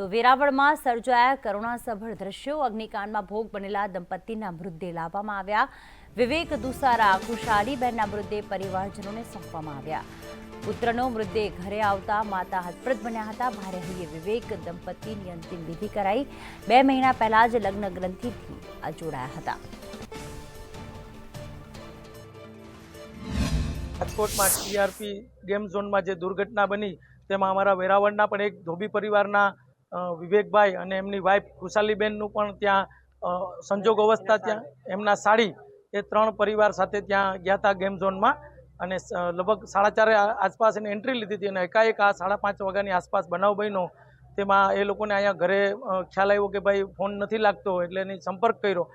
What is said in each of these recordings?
તો વેરાવળમાં સર્જાયા કરુણાસભર દ્રશ્યો, અગ્નિકાંડમાં ભોગ બનેલા દંપતીના મૃતદેહ લાવવામાં આવ્યા. વિવેક દુસારા ખુશાલીબેનના મૃતદેહ પરિવારજનોને સોંપવામાં આવ્યા. પુત્રનો મૃતદેહ ઘરે આવતા માતા હતપ્રત બન્યા હતા. ભારે હૈયે વિવેક દંપતીની અંતિમ વિધિ કરાઈ. બે મહિના પહેલા જ લગ્ન ગ્રંથિથી જોડાયા હતા. રાજકોટમાં ટીઆરપી ગેમ ઝોનમાં જે દુર્ઘટના બની, તેમાં અમારા વેરાવળના પણ એક ધોબી પરિવારના વિવેકભાઈ અને એમની વાઈફ ખુશાલીબેનનું પણ ત્યાં સંજોગ અવસ્થા ત્યાં. એમના સાડી એ ત્રણ પરિવાર સાથે ત્યાં ગયા હતા ગેમ ઝોનમાં અને લગભગ સાડા ચારે આસપાસ એની એન્ટ્રી લીધી હતી અને એકાએક આ સાડા પાંચ વાગ્યાની આસપાસ બનાવ બન્યો. તેમાં એ લોકોને અહીંયા ઘરે ખ્યાલ આવ્યો કે ભાઈ ફોન નથી લાગતો એટલે એની સંપર્ક કર્યો.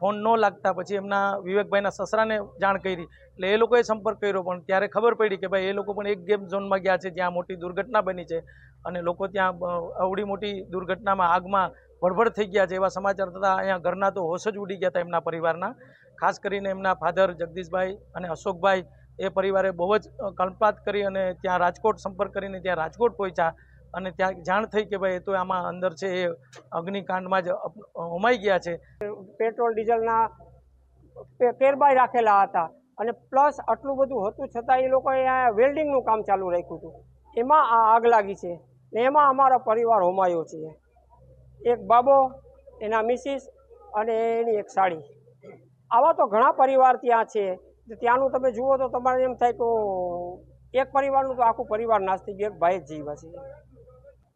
ફોન ન લાગતા પછી એમના વિવેકભાઈના સસરાને જાણ કરી. એટલે એ લોકોએ સંપર્ક કર્યો, પણ ત્યારે ખબર પડી કે ભાઈ એ લોકો પણ એક ગેમ ઝોનમાં ગયા છે જ્યાં મોટી દુર્ઘટના બની છે અને લોકો ત્યાં અવડી મોટી દુર્ઘટનામાં આગમાં ભડભડ થઈ ગયા છે એવા સમાચાર થતાં અહીંયા ઘરના તો હોશ જ ઉડી ગયા હતા એમના પરિવારના. ખાસ કરીને એમના ફાધર જગદીશભાઈ અને અશોકભાઈ એ પરિવારે બહુ જ કલ્પાત કરી અને ત્યાં રાજકોટ સંપર્ક કરીને ત્યાં રાજકોટ પહોંચ્યા. અને ત્યાં જાણ થઈ કે ભાઈ એ તો આમાં અંદર છે, એ અગ્નિકાંડમાં જ હોમાઈ ગયા છે. પેટ્રોલ, ડીઝલના પે- કેરબાઈ રાખેલા હતા. અને પ્લસ આટલું બધું હતું છતાં એ લોકોએ વેલ્ડિંગનું કામ ચાલુ રાખ્યું હતું. એમાં આ આગ લાગી છે ને એમાં અમારો પરિવાર હોમાયો છે. એક બાબો, એના મિસિસ અને એની એક સાડી. આવા તો ઘણા પરિવાર ત્યાં છે. ત્યાંનું તમે જુઓ તો તમારે એમ થાય તો એક પરિવારનું તો આખું પરિવાર થઈ ગયું, એક ભાઈ જ જીવા છે.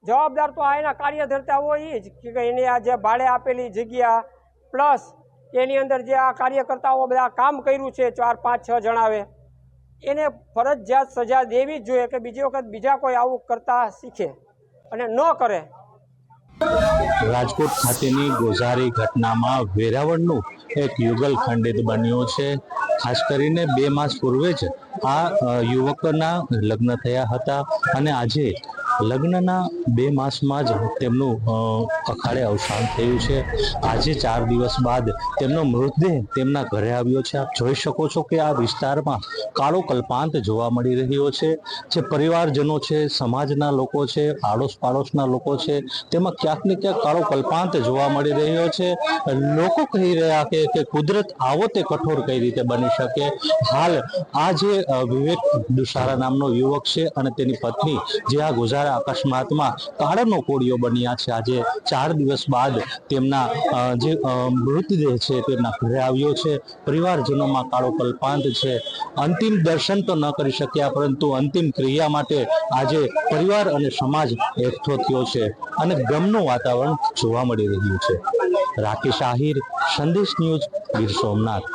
જવાબદાર તો આ એના કાર્યધર્તા હોય એ જ કે એને આ જે ભાડે આપેલી જગ્યા, પ્લસ એની અંદર જે આ કાર્યકર્તાઓ બધા કામ કર્યું છે ચાર, પાંચ, છ જણાવે એને ફરજિયાત સજા દેવી જ જોઈએ કે બીજી વખત બીજા કોઈ આવું કરતા શીખે અને ન કરે. રાજકોટ ખાતેની ગોઝારી ઘટનામાં વેરાવળનું એક યુગલ ખંડિત બન્યું છે. ખાસ કરીને બે માસ પૂર્વે જ આ યુવકના લગ્ન થયા હતા અને આજે લગ્નના બે માસમાં જ તેમનું અખાડે અવસાન થયું છે. આજે ચાર દિવસ બાદ તેમનો મૃતદેહ તેમના ઘરે આવ્યો છે. આપ જોઈ શકો છો કે આ વિસ્તારમાં કાળો કલ્પાંત જોવા મળી રહ્યો છે. જે પરિવારજનો છે, સમાજના લોકો છે આડોશ પાડોશના લોકો છે, તેમાં ક્યાંક ને ક્યાંક કાળો કલ્પાંત જોવા મળી રહ્યો છે. લોકો કહી રહ્યા કે કે કુદરત આવો તે કઠોર કઈ રીતે બની શકે? હાલ આ જે વિવેક દુસારા નામનો યુવક છે અને તેની પત્ની જે આ ગુજારા અકસ્માતમાં કાળનો કોળિયો બન્યા છે. આજે ચાર દિવસ બાદ તેમના જે મૃતદેહ છે તેમના ઘરે આવ્યો છે. પરિવારજનોમાં કાળો કલ્પાંત છે. અંતિમ દર્શન તો ન કરી શક્યા, પરંતુ અંતિમ ક્રિયા માટે આજે પરિવાર અને સમાજ એકઠો થયો છે અને ગમનું વાતાવરણ જોવા મળી રહ્યું છે. રાકેશ આહિર, સંદેશ ન્યૂઝ, ગીર સોમનાથ.